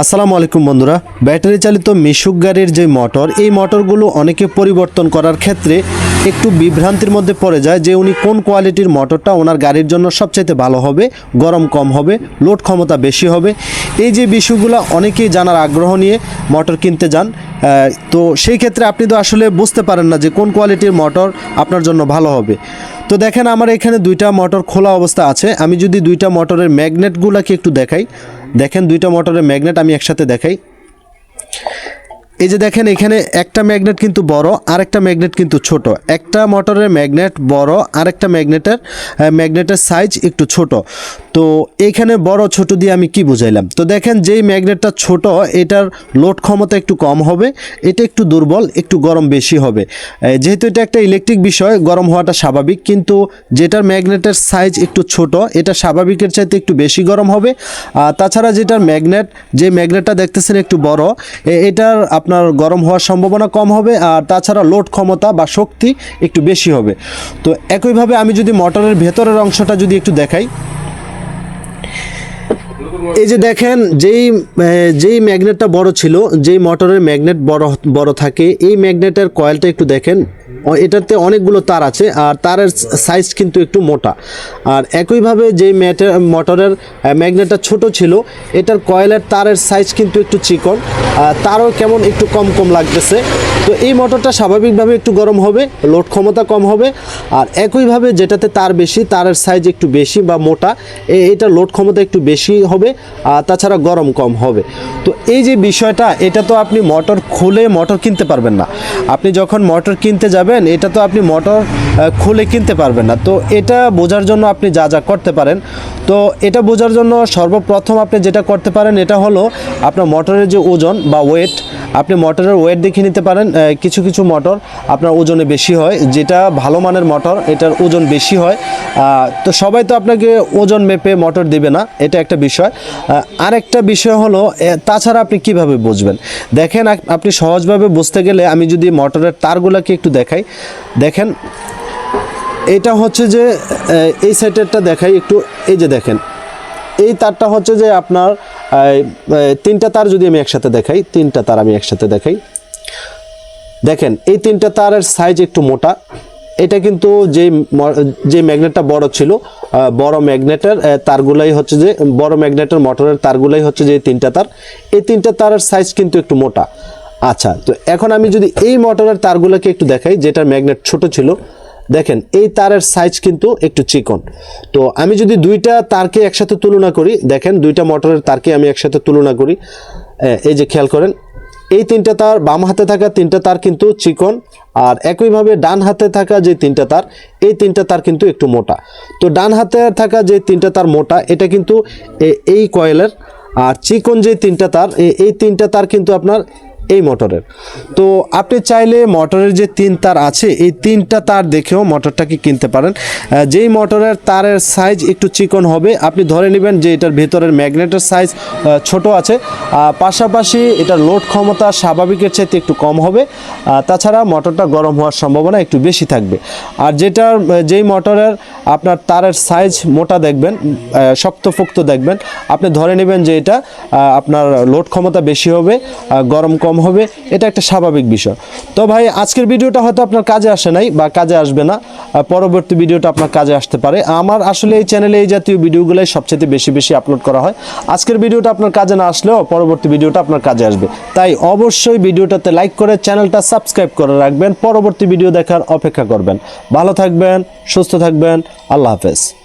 আসসালামু আলাইকুম বন্ধুরা। ব্যাটারি চালিত মিশুক গাড়ির যে মোটর, এই মোটরগুলো অনেকে পরিবর্তন করার ক্ষেত্রে একটু বিভ্রান্তির মধ্যে পড়ে যায় যে উনি কোন কোয়ালিটির মোটরটা ওনার গাড়ির জন্য সবচাইতে ভালো হবে, গরম কম হবে, লোড ক্ষমতা বেশি হবে। এই যে বিষয়গুলো অনেকেই জানার আগ্রহ নিয়ে মোটর কিনতে যান। তো সেই ক্ষেত্রে আপনি তো আসলে বুঝতে পারেন না যে কোন কোয়ালিটির মোটর আপনার জন্য ভালো হবে। তো দেখেন, আমার এখানে দুইটা মোটর খোলা অবস্থা আছে। আমি যদি দুইটা মোটরের ম্যাগনেটগুলোকে একটু দেখাই। দেখেন দুইটা মোটরের ম্যাগনেট আমি একসাথে দেখাই। এই যে দেখেন, এখানে একটা ম্যাগনেট কিন্তু বড়, আরেকটা ম্যাগনেট কিন্তু ছোট। একটা মোটরের ম্যাগনেট বড়, আরেকটা ম্যাগনেটের ম্যাগনেটের সাইজ একটু ছোট। তো এখানে বড়, ছোট দিয়ে আমি কি বুঝাইলাম? তো দেখেন, যেই ম্যাগনেটটা ছোট, এটার লোড ক্ষমতা একটু কম হবে, এটা একটু দুর্বল, একটু গরম বেশি হবে। যেহেতু এটা একটা ইলেকট্রিক বিষয়, গরম হওয়াটা স্বাভাবিক, কিন্তু যেটার ম্যাগনেটের সাইজ একটু ছোট, এটা স্বাভাবিকের চাইতে একটু বেশি গরম হবে। আর তাছাড়া যেটার ম্যাগনেট, যে ম্যাগনেটটা দেখতেছেন একটু বড় এটার আপনার গরম হওয়ার সম্ভাবনা কম হবে আর তাছাড়া লোড ক্ষমতা বা শক্তি একটু বেশি হবে। তো একইভাবে আমি যদি মোটরের ভেতরের অংশটা যদি একটু দেখাই। এই যে দেখেন, যেই যেই ম্যাগনেটটা বড় ছিল, যেই মোটরের ম্যাগনেট বড় বড় থাকে, এই ম্যাগনেটের কয়েলটা একটু দেখেন। এটাতে অনেকগুলো তার আছে, আর তারের সাইজ কিন্তু একটু মোটা। আর একইভাবে যেই ম্যাটের মোটরের ম্যাগনেটটা ছোট ছিল, এটার কয়েলের তারের সাইজ কিন্তু একটু চিকন, আর তারও কেমন একটু কম কম লাগতেছে। তো এই মোটরটা স্বাভাবিকভাবে একটু গরম হবে, লোড ক্ষমতা কম হবে, আর একইভাবে যেটাতে তার বেশি, তারের সাইজ একটু বেশি বা মোটা এটা লোড ক্ষমতা একটু বেশি হবে, আর তাছাড়া গরম কম হবে। তো এই যে বিষয়টা, এটা তো আপনি মোটর খুলে মোটর কিনতে পারবেন না। আপনি যখন মোটর কিনতে যাবেন এটা তো আপনি মোটর খুলে কিনতে পারবেন না। তো এটা বোঝার জন্য আপনি যা যা করতে পারেন। তো এটা বোঝার জন্য সর্বপ্রথম আপনি যেটা করতে পারেন, এটা হলো আপনার মোটরের যে ওজন বা ওয়েট আপনি মোটরের ওয়েট দেখে নিতে পারেন। কিছু কিছু মোটর আপনার ওজনে বেশি হয়, যেটা ভালো মানের মোটর, এটার ওজন বেশি হয়। তো সবাই তো আপনাকে ওজন মেপে মোটর দেবে না, এটা একটা বিষয়। আরেকটা বিষয় হলো তাছাড়া আপনি কীভাবে বুঝবেন? দেখেন আপনি সহজভাবে বুঝতে গেলে আমি যদি মোটরের তারগুলোকে একটু দেখাই দেখেন, এটা হচ্ছে যে এই সাইডেরটা দেখাই একটু, এই যে দেখেন। এই তারটা হচ্ছে যে আপনার তিনটা তার যদি আমি একসাথে দেখাই, তিনটা তার আমি একসাথে দেখাই। দেখেন, এই তিনটা তারের সাইজ একটু মোটা। এটা কিন্তু যে যে ম্যাগনেটটা বড় ছিল বড় ম্যাগনেটের তারগুলাই হচ্ছে যে, বড় ম্যাগনেটের মোটরের তারগুলাই হচ্ছে যে তিনটা তার। এই তিনটা তারের সাইজ কিন্তু একটু মোটা। আচ্ছা তো এখন আমি যদি এই মোটরের তারগুলোকে একটু দেখাই, যেটার ম্যাগনেট ছোট ছিল। দেখেন, এই তারের সাইজ কিন্তু একটু চিকন। তো আমি যদি দুইটা তারকে একসাথে তুলনা করি, দেখেন, দুইটা মোটরের তারকে আমি একসাথে তুলনা করি। এই যে খেয়াল করেন, এই তিনটা তার বাম হাতে থাকা তিনটা তার কিন্তু চিকন, আর একইভাবে ডান হাতে থাকা যে তিনটা তার, এই তিনটা তার কিন্তু একটু মোটা। তো ডান হাতে থাকা যে তিনটা তার মোটা, এটা কিন্তু এই কয়েলের, আর চিকন যে তিনটা তার এই তিনটা তার কিন্তু আপনার এই মোটরের। তো আপনি চাইলে মোটরের যে তিন তার আছে, এই তিনটা তার দেখেও মোটরটাকে কিনতে পারেন। যেই মোটরের তারের সাইজ একটু চিকন হবে, আপনি ধরে নেবেন যে এটার ভেতরের ম্যাগনেটের সাইজ ছোট আছে। পাশাপাশি এটার লোড ক্ষমতা স্বাভাবিকের চাইতে একটু কম হবে। তাছাড়া মোটরটা গরম হওয়ার সম্ভাবনা একটু বেশি থাকবে। আর যেটার, যেই মোটরের আপনার তারের সাইজ মোটা দেখবেন শক্তপোক্ত দেখবেন, আপনি ধরে নেবেন যে এটা আপনার লোড ক্ষমতা বেশি হবে গরম কম হবে, এটা একটা স্বাভাবিক বিষয়। তো ভাই, আজকের ভিডিওটা হয়তো আপনার কাজে আসে নাই বা কাজে আসবে না পরবর্তী ভিডিওটা আপনার কাজে আসতে পারে। আমার আসলে এই চ্যানেলে এই জাতীয় ভিডিওগুলোই সবচেয়ে বেশি বেশি আপলোড করা হয়। আজকের ভিডিওটা আপনার কাজে না আসলেও পরবর্তী ভিডিওটা আপনার কাজে আসবে। তাই অবশ্যই ভিডিওটাতে লাইক করে চ্যানেলটা সাবস্ক্রাইব করে রাখবেন। পরবর্তী ভিডিও দেখার অপেক্ষা করবেন। ভালো থাকবেন, সুস্থ থাকবেন, আল্লাহ হাফেজ।